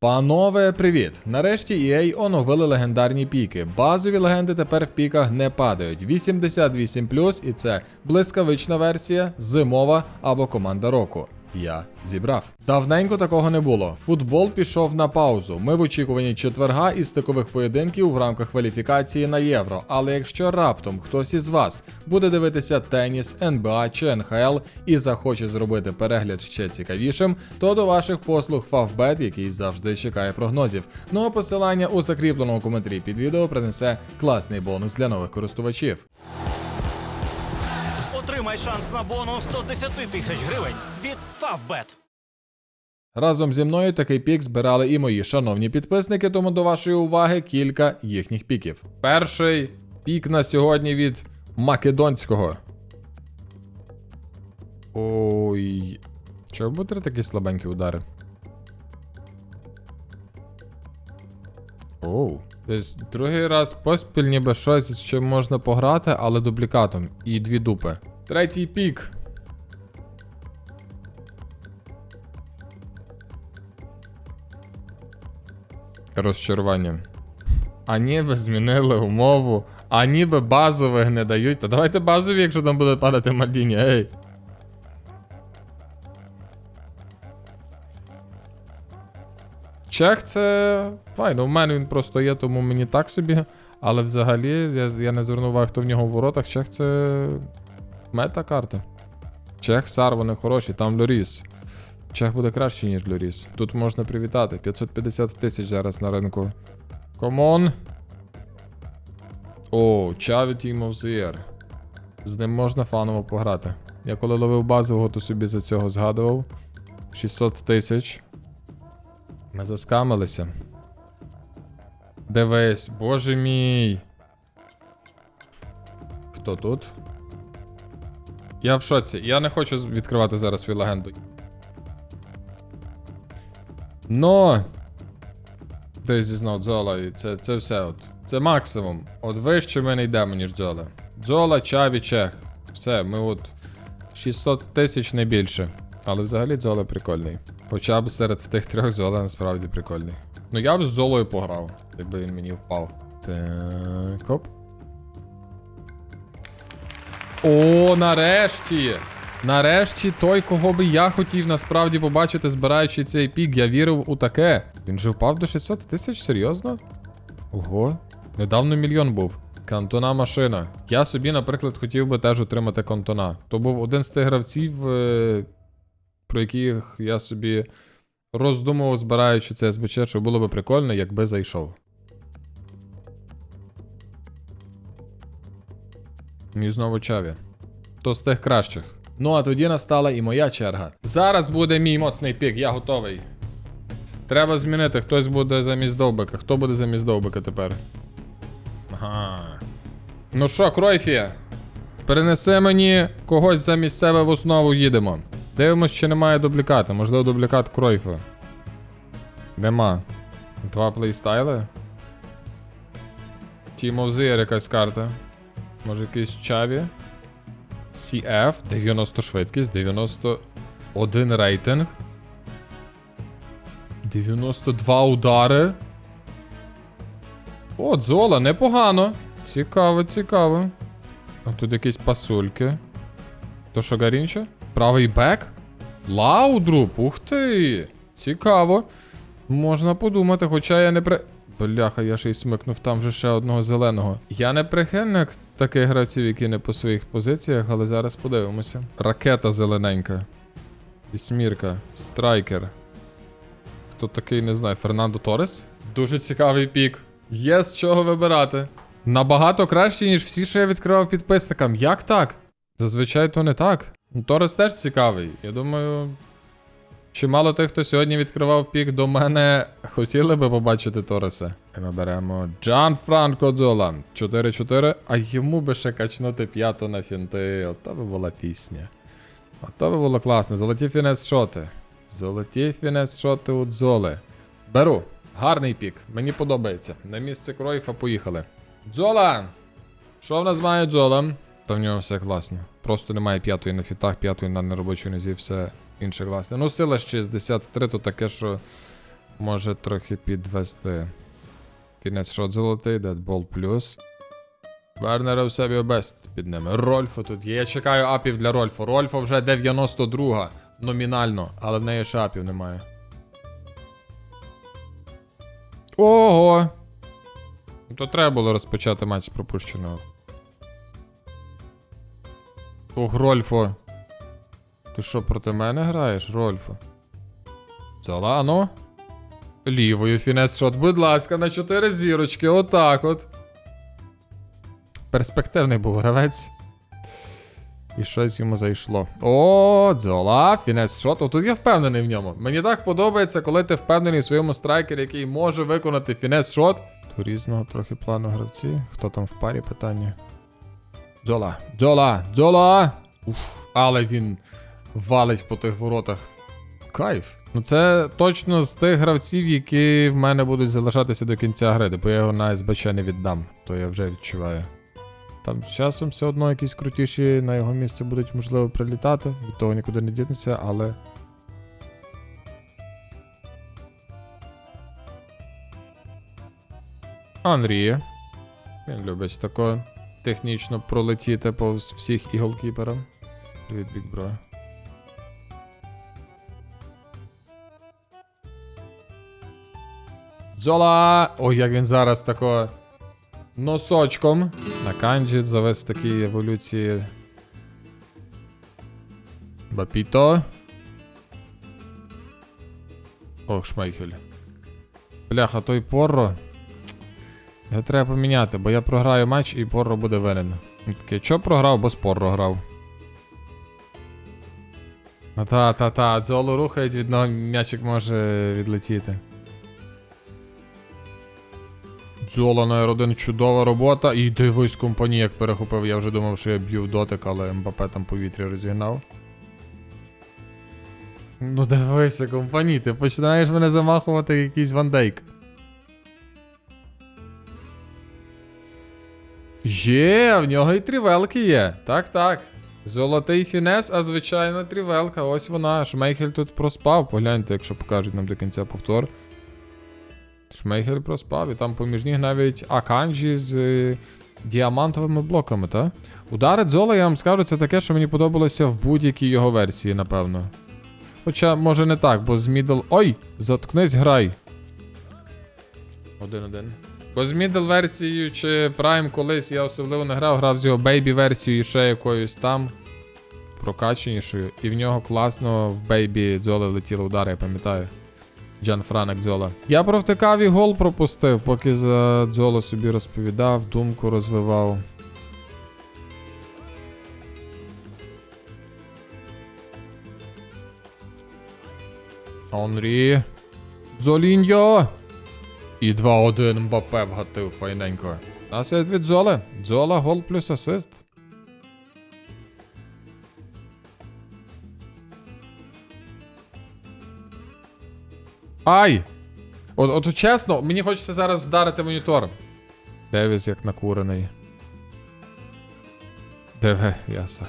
Панове, привіт! Нарешті EA оновили легендарні піки. Базові легенди тепер в піках не падають. 88 і це блискавична версія, зимова або команда року. Я зібрав. Давненько такого не було. Футбол пішов на паузу. Ми в очікуванні четверга і стикових поєдинків в рамках кваліфікації на євро. Але якщо раптом хтось із вас буде дивитися теніс, НБА чи НХЛ і захоче зробити перегляд ще цікавішим, то до ваших послуг Favbet, який завжди чекає прогнозів. Ну а посилання у закріпленому коментарі під відео принесе класний бонус для нових користувачів. Отримай шанс на бонус 110 тисяч гривень від Favbet. Разом зі мною такий пік збирали і мої шановні підписники, тому до вашої уваги кілька їхніх піків. Перший пік на сьогодні від Македонського. Ой. Чого буде такі слабенькі удари? Оу. Десь другий раз поспіль ніби щось ще можна пограти, але дублікатом. І дві дупи. Третій пік. Розчарування. А ніби змінили умову, а ніби базових не дають. Та давайте базові, якщо там буде падати Мальдіні, ей. Чех це файно. У мене він просто є, тому мені так собі. Але взагалі я, я не звернув увагу, хто в нього в воротах. Чех це мета карта. Чех, Сар, вони хороші, там Лоріс. Чех буде краще, ніж Лоріс. Тут можна привітати. 550 тисяч зараз на ринку. Комон. О, Чаві Team. З ним можна фаново пограти. Я коли ловив базового, то собі за цього згадував. 600 тисяч. Ми заскамилися. Дивись, боже мій. Хто тут? Я в шоці. Я не хочу відкривати зараз свою легенду. Но. Десь знов Дзола, і це, це все. От. Це максимум. От вище ми не йдемо, ніж Дзола. Дзола, Чаві, Чех. Все, ми от 600 тисяч не більше. Але взагалі Дзола прикольний. Хоча б серед тих трьох Дзола насправді прикольний. Ну я б з Золою пограв, якби він мені впав. Так, оп. О, нарешті! Нарешті той, кого би я хотів насправді побачити, збираючи цей пік, я вірив у таке. Він же впав до 600 тисяч, серйозно? Ого, недавно мільйон був. Кантона машина. Я собі, наприклад, хотів би теж отримати кантона. То був один з тих гравців, е, про яких я собі роздумував, збираючи це СБЧ, що було би прикольно, якби зайшов. І знову Чаві. То з тих кращих. Ну а тоді настала і моя черга. Зараз буде мій моцний пік, я готовий. Треба змінити, хтось буде замість довбика. Хто буде замість довбика тепер? Ага. Ну що, Кройфі? Перенеси мені когось замість себе в основу їдемо. Дивимось, чи немає дубліката. Можливо, дублікат Кройфа. Нема. Два плейстайли. Of якась карта. Може якийсь Чаві. CF, 90 швидкість, 91 рейтинг. 92 удари. О, Зола, непогано. Цікаво, цікаво. А тут якісь пасульки. То що Гарінча? Правий бек? Лаудруп, ух ти! Цікаво. Можна подумати, хоча я не при. Бляха, я ще й смикнув там вже ще одного зеленого. Я не прихильник таких гравців, які не по своїх позиціях, але зараз подивимося. Ракета зелененька. Вісьмірка. Страйкер. Хто такий, не знаю, Фернандо Торес? Дуже цікавий пік. Є з чого вибирати. Набагато краще, ніж всі, що я відкривав підписникам. Як так? Зазвичай то не так. Торес теж цікавий. Я думаю, Чимало тих, хто сьогодні відкривав пік до мене, хотіли би побачити Тореса. І ми беремо Джан Франко Дзола. 4-4, а йому би ще качнути п'яту на фінти. Ото би була пісня. Ото би було класно. Золоті фінес шоти. Золоті фінес шоти у Дзоли. Беру. Гарний пік. Мені подобається. На місце Кройфа поїхали. Дзола! Що в нас має Дзола? Та в нього все класно. Просто немає п'ятої на фітах, п'ятої на неробочій нозі, все інше класне. Ну, сила 63, то таке, що може трохи підвести. Кінець шот золотий, дедбол плюс. Вернера в себе бест під ними. Рольфо тут є. Я чекаю апів для Рольфо. Рольфо вже 92 номінально, але в неї ще апів немає. Ого! То треба було розпочати матч з пропущеного. Ох, Рольфо. Ти що, проти мене граєш, Рольфо? Золано. Лівою фінес шот, будь ласка, на 4 зірочки, отак от. Перспективний був гравець. І щось йому зайшло. О, дзола, фінес шот. О, тут я впевнений в ньому. Мені так подобається, коли ти впевнений в своєму страйкері, який може виконати фінес шот. То різного трохи плану гравці. Хто там в парі питання? Дзола, дзола, дзола! Уф, але він валить по тих воротах. Кайф. Ну це точно з тих гравців, які в мене будуть залишатися до кінця гри, бо я його на СБЧ не віддам, то я вже відчуваю. Там з часом все одно якісь крутіші на його місце будуть можливо прилітати, від того нікуди не дінуться, але. Анрі. Він любить тако технічно пролетіти повз всіх і голкіпера. Привіт, Бік Бро. Зола! Ой, як він зараз тако носочком. На канджі завез в такій еволюції. Бапіто. Ох, Шмейхель. Бляха, той Порро. Його треба поміняти, бо я програю матч і Порро буде винен. Такий, що програв, бо з Порро грав. Ну та, та, та, дзолу рухають, від нього м'ячик може відлетіти. Дзола на R1 чудова робота. І дивись, компанія як перехопив. Я вже думав, що я б'ю в дотик, але МБП там повітря розігнав. Ну дивися, компаній, ти починаєш мене замахувати якийсь вандейк. Є, в нього і трівелки є. Так, так. Золотий фінес, а звичайна трівелка. Ось вона. Шмейхель тут проспав. Погляньте, якщо покажуть нам до кінця повтор. Шмейхель проспав, і там поміж них навіть Аканджі з е, діамантовими блоками, та? Удари Дзола, я вам скажу, це таке, що мені подобалося в будь-якій його версії, напевно. Хоча, може не так, бо з мідл. Ой! Заткнись, грай. Один-один. Бо з мідл версією чи Prime колись я особливо не грав, грав з його бейбі версією ще якоюсь там прокаченішою. І в нього класно в бейбі Дзоли летіли удари, я пам'ятаю. Джан Франек Дзола. Я провтикав і гол пропустив, поки за Дзоло собі розповідав, думку розвивав. Онрі. Дзоліньо. І 2-1 Мбапе вгатив файненько. Асист від Золи. Дзола, гол плюс асист. Ай! От, от чесно, мені хочеться зараз вдарити монітор. Девіс як накурений. ДВ, яса.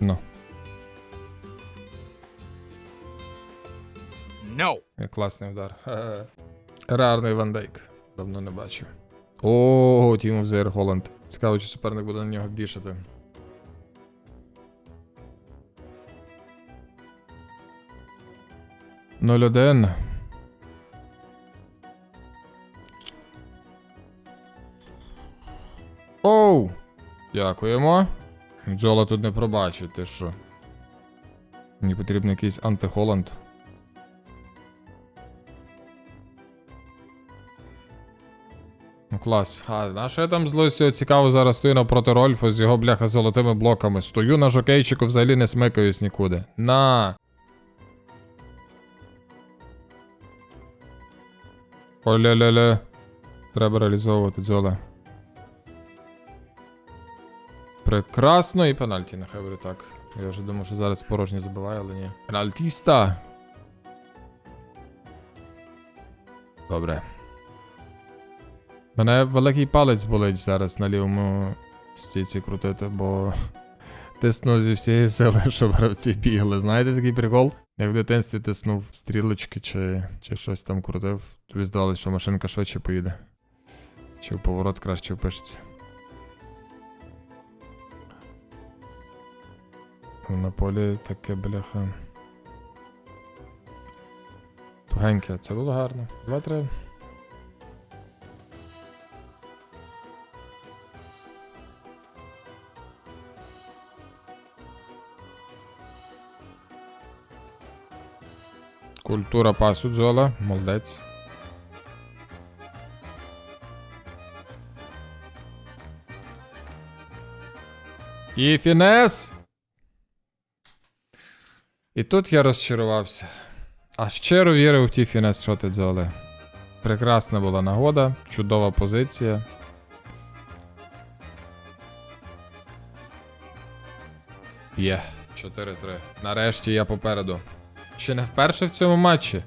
Ну, No. класний удар. Рарний Вандейк. Давно не бачив. О, Тімов Зейр Холланд. Цікаво, чи суперник буде на нього бішати. Ноль один. Оу! Дякуємо. Дзола тут не пробачить, ти що. Мені потрібен якийсь анти-Холланд. Клас. А на що я там злості цікаво зараз стою напроти Рольфа з його бляха золотими блоками. Стою на жокейчику, взагалі не смикаюсь нікуди. На. Оля-ля-ля. Треба реалізовувати дзоле. Прекрасно і пенальті, нехай буде так. Я вже думав, що зараз порожні забиває, але ні. Пенальтіста. Добре. Мене великий палець болить зараз на лівому стійці крутити, бо тиснув зі всієї сили, щоб гравці бігли. Знаєте такий прикол? Як в дитинстві тиснув стрілочки чи, чи щось там крутив, тобі здавалося, що машинка швидше поїде. Чи в поворот краще впишеться. На полі таке бляха. Тугеньке, це було гарно. Два-три. Культура пасу дзола, молодець. І фінес. І тут я розчарувався. А щиро вірив в ті фінес, що ти дзоли. Прекрасна була нагода, чудова позиція. Є, 4-3. Нарешті я попереду. Ще не вперше в цьому матчі.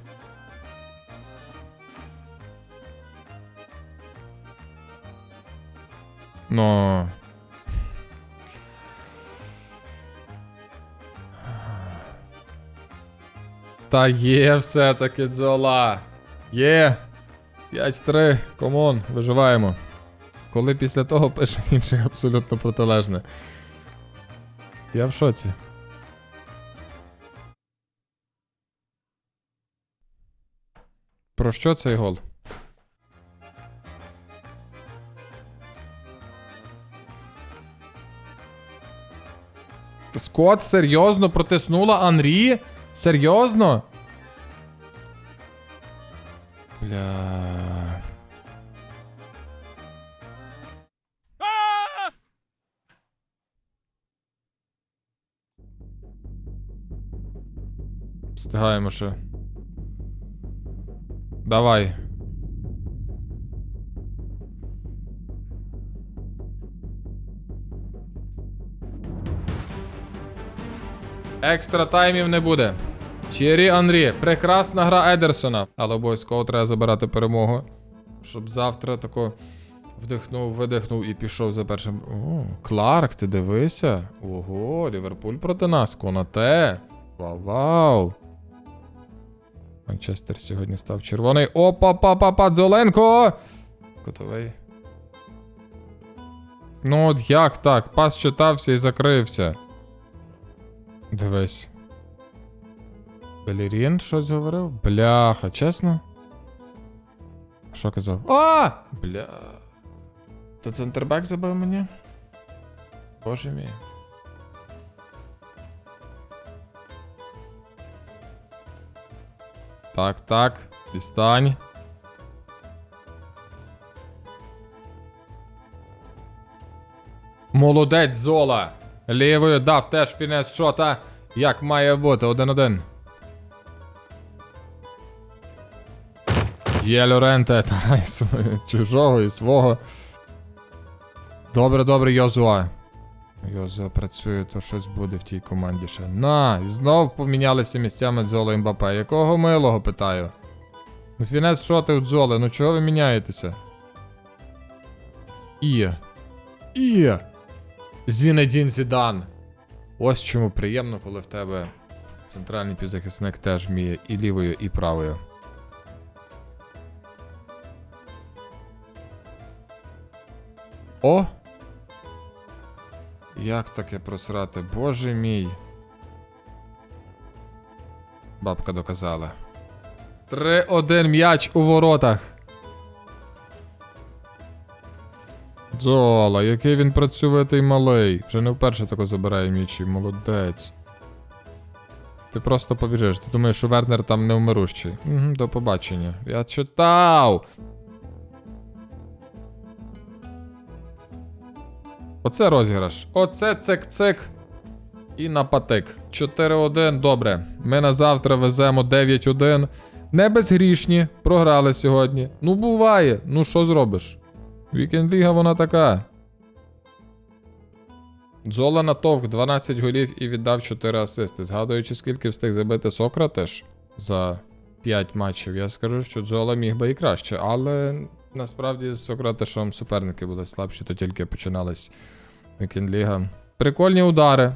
Ну. Та є все-таки дзола. Є. 5-3. Комон, виживаємо. Коли після того пише інше абсолютно протилежне. Я в шоці. Про що цей гол? Скот серйозно протиснула Анрі? Серйозно? Бля. Встигаємо ще. Давай. Екстра таймів не буде. Чері Анрі, прекрасна гра Едерсона. Але обов'язково треба забирати перемогу. Щоб завтра тако вдихнув, видихнув і пішов за першим. О, Кларк, ти дивися. Ого, Ліверпуль проти нас. Конате. Вау-вау. Манчестер сьогодні став червоний. опа па па па Дзоленко! Готовий. Ну от як так? Пас читався і закрився. Дивись. Белерін щось говорив? Бляха, чесно? Що казав? А! Бля. То центрбек забив мені? Боже мій. Так, так. Дістань. Молодець Зола. Лівою дав теж фінес шота. Як має бути, один-один. Є Лоренте, та чужого і свого. Добре, добре, Йозуа. Йозуа працює, то щось буде в тій команді ще. На, і знов помінялися місцями Дзола і Мбапе. Якого милого питаю? Ну, фінес, що ти у Дзоли? Ну чого ви міняєтеся? І. І. Зінедін Зідан. Ось чому приємно, коли в тебе центральний півзахисник теж вміє і лівою, і правою. О! Як таке просрати? Боже мій. Бабка доказала. 3-1 м'яч у воротах. Зола, який він працьовитий малий. Вже не вперше тако забирає м'ячі, молодець. Ти просто побіжиш. Ти думаєш, що Вернер там невмирущий. Угу, до побачення. Я читав. Оце розіграш. Оце цик-цик. І на патик. 4-1, добре. Ми на завтра веземо 9-1. Не безгрішні. Програли сьогодні. Ну, буває. Ну, що зробиш? Вікенд ліга вона така. Дзола натовк 12 голів і віддав 4 асисти. Згадуючи, скільки встиг забити Сократеш за 5 матчів, я скажу, що Дзола міг би і краще. Але насправді з Сократешем суперники були слабші, то тільки починалась Вікенд ліга. Прикольні удари.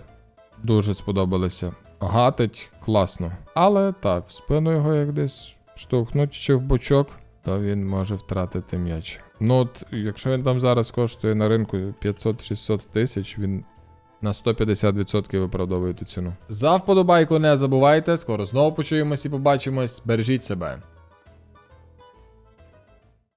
Дуже сподобалися. Гатить класно. Але так, в спину його як десь штовхнуть чи в бочок, то він може втратити м'яч. Ну от, якщо він там зараз коштує на ринку 500-600 тисяч, він на 150% виправдовує ту ціну. За вподобайку не забувайте, скоро знову почуємось і побачимось. Бережіть себе.